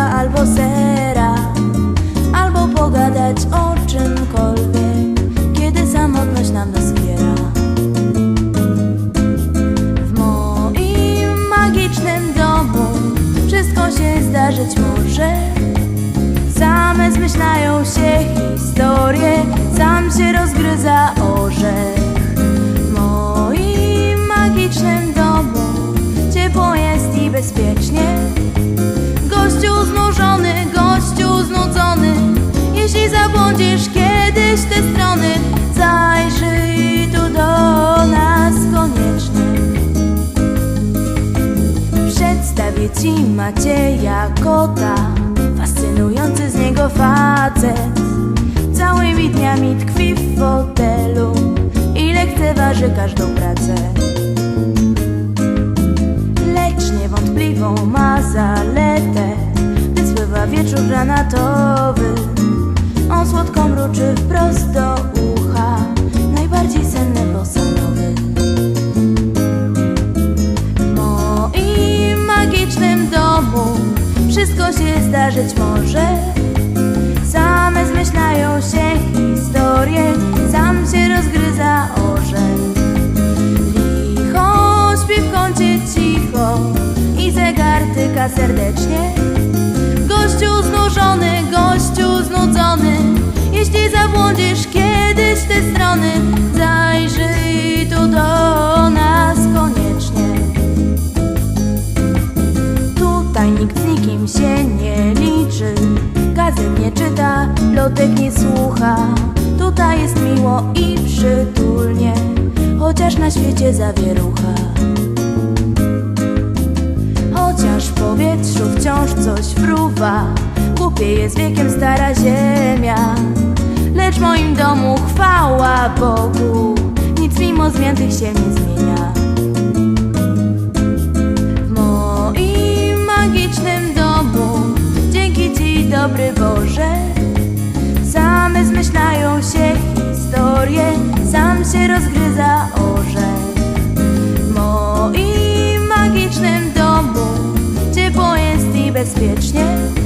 albo sera, albo pogadać o czymkolwiek, kiedy samotność nam doskiera. W moim magicznym domu wszystko się zdarzyć może. Same zmyślają się historie, sam się rozgryza Przedstawię ci Macieja Kota Fascynujący z niego facet. Całymi dniami tkwi w fotelu I lekceważy każdą pracę. Lecz niewątpliwą ma zaletę Gdy spływa wieczór granatowy. On słodko mruczy wprost do ucha wszystko się zdarzyć może. Same zmyślają się historie, sam się rozgryza orzech. Licho śpi w kącie cicho i zegar tyka serdecznie. Gościu znużony, gościu znudzony, jeśli się nie liczy. Gazet nie czyta, plotek nie słucha. Tutaj jest miło i przytulnie Chociaż na świecie zawierucha. Chociaż w powietrzu wciąż coś fruwa Głupieje z wiekiem stara ziemia. Lecz w moim domu chwała Bogu sam się rozgryza orzech. W moim magicznym domu ciepło jest i bezpiecznie.